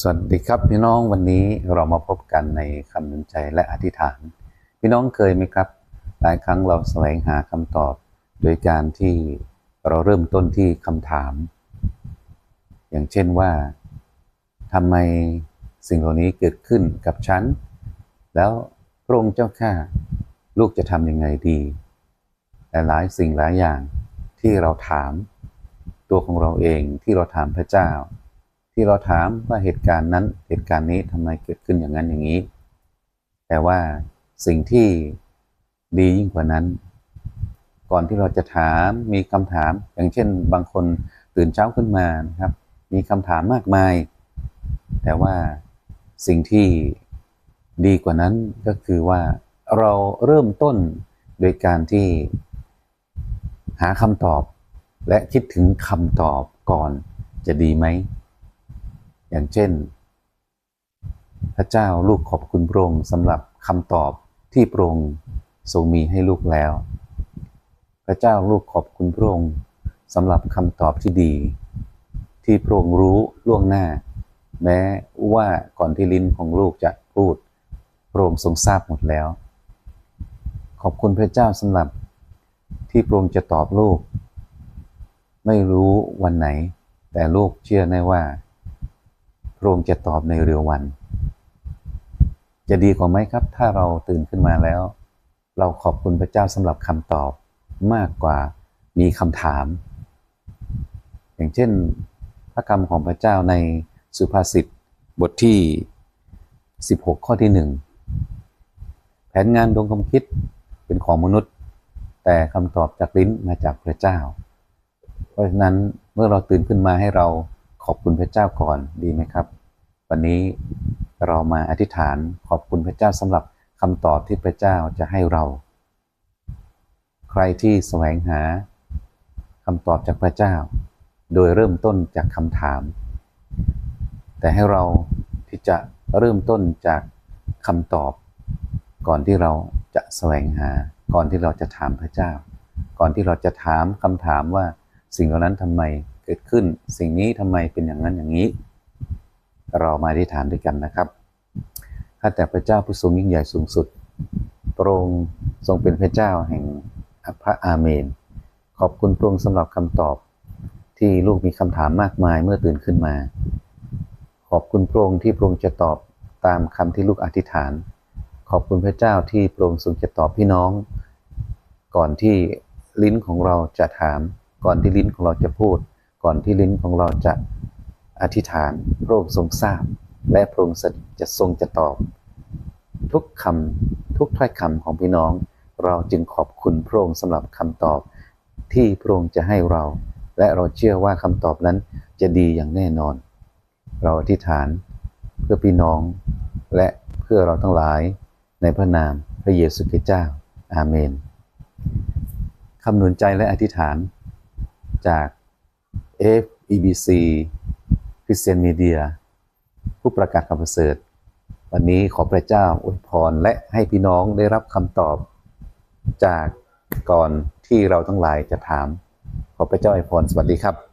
สวัสดีครับพี่น้องวันนี้เรามาพบกันในคำนุนใจและอธิษฐาน พี่น้องเคยไหมครับ หลายครั้งเราแสวงหาคำตอบ โดยการที่เราเริ่มต้นที่คำถาม อย่างเช่นว่าทำไมสิ่งเหล่านี้เกิดขึ้นกับฉัน แล้วพระองค์เจ้าข้าลูกจะทำยังไงดีแต่หลายสิ่งหลายอย่างที่เราถาม ตัวของเราเองที่เราถามพระเจ้า ที่เราถามว่าเหตุการณ์นั้นเหตุการณ์นี้ทำไมเกิดขึ้นอย่างนั้นอย่างนี้ แต่ว่าสิ่งที่ดียิ่งกว่านั้น ก่อนที่เราจะถามมีคำถาม อย่างเช่น บางคนตื่นเช้าขึ้นมานะครับ มีคำถามมากมาย แต่ว่าสิ่งที่ดีกว่านั้นก็คือว่าเราเริ่มต้นโดยการที่หาคำตอบและคิดถึงคำตอบก่อนจะดีไหม อย่างเช่น พระเจ้าลูกขอบคุณพระองค์สำหรับคำตอบที่พระองค์ทรงมีให้ลูกแล้ว พระเจ้าลูกขอบคุณพระองค์สำหรับคำตอบที่ดี ที่พระองค์รู้ล่วงหน้า แม้ว่าก่อนที่ลิ้นของลูกจะพูดพระองค์ทรงทราบหมดแล้ว ขอบคุณพระเจ้าสำหรับที่พระองค์จะตอบลูก ไม่รู้วันไหน แต่ลูกเชื่อแน่ว่า ระองค์จะตอบในเร็ววัน จะดีกว่าไหมครับ ถ้าเราตื่นขึ้นมาแล้ว เราขอบคุณพระเจ้าสำหรับคำตอบมากกว่ามีคำถาม อย่างเช่น พระคำของพระเจ้าในสุภาษิตบทที่ 16 ข้อที่ 1 แผนงานดวงความคิดเป็นของมนุษย์ แต่คำตอบจากลิ้นมาจากพระเจ้า เพราะฉะนั้นเมื่อเราตื่นขึ้นมาให้เรา ขอบคุณพระเจ้าก่อนดีไหมครับ วันนี้เรามาอธิษฐานขอบคุณพระเจ้าสำหรับคำตอบที่พระเจ้าจะให้เรา ใครที่แสวงหาคำตอบจากพระเจ้า โดยเริ่มต้นจากคำถาม แต่ให้เราที่จะเริ่มต้นจากคำตอบ ก่อนที่เราจะแสวงหา ก่อนที่เราจะถามพระเจ้า ก่อนที่เราจะถามคำถามว่าสิ่งเหล่านั้นทำไม เกิดขึ้น สิ่งนี้ทำไมเป็นอย่างนั้นอย่างนี้ เรามาอธิษฐานด้วยกันนะครับข้าแต่พระเจ้าผู้ทรงยิ่งใหญ่สูงสุดพระองค์ทรงเป็นพระเจ้าแห่งพระอาเมน ขอบคุณพระองค์สำหรับคำตอบที่ลูกมีคำถามมากมายเมื่อตื่นขึ้นมา ขอบคุณพระองค์ที่พระองค์จะตอบตามคำที่ลูกอธิษฐาน ขอบคุณพระเจ้าที่พระองค์ทรงจะตอบพี่น้อง ก่อนที่ลิ้นของเราจะถาม ก่อนที่ลิ้นของเราจะพูด ก่อนที่ลิ้นของเราจะอธิษฐานพระองค์ทรงทราบ และพระองค์จะทรงจะตอบ ทุกคำทุกถ้อยคำของพี่น้อง เราจึงขอบคุณพระองค์สำหรับคำตอบที่พระองค์จะให้เรา และเราเชื่อว่าคำตอบนั้นจะดีอย่างแน่นอน เราอธิษฐานเพื่อพี่น้อง และเพื่อเราทั้งหลายในพระนามพระเยซูคริสต์เจ้า อาเมนคำหนุนใจและอธิษฐานจาก FEBC Christian Media ผู้ประกาศคำประเสริฐ วันนี้ขอพระเจ้าอวยพรและให้พี่น้องได้รับคำตอบ จากก่อนที่เราทั้งหลายจะถาม ขอพระเจ้าอวยพรสวัสดีครับ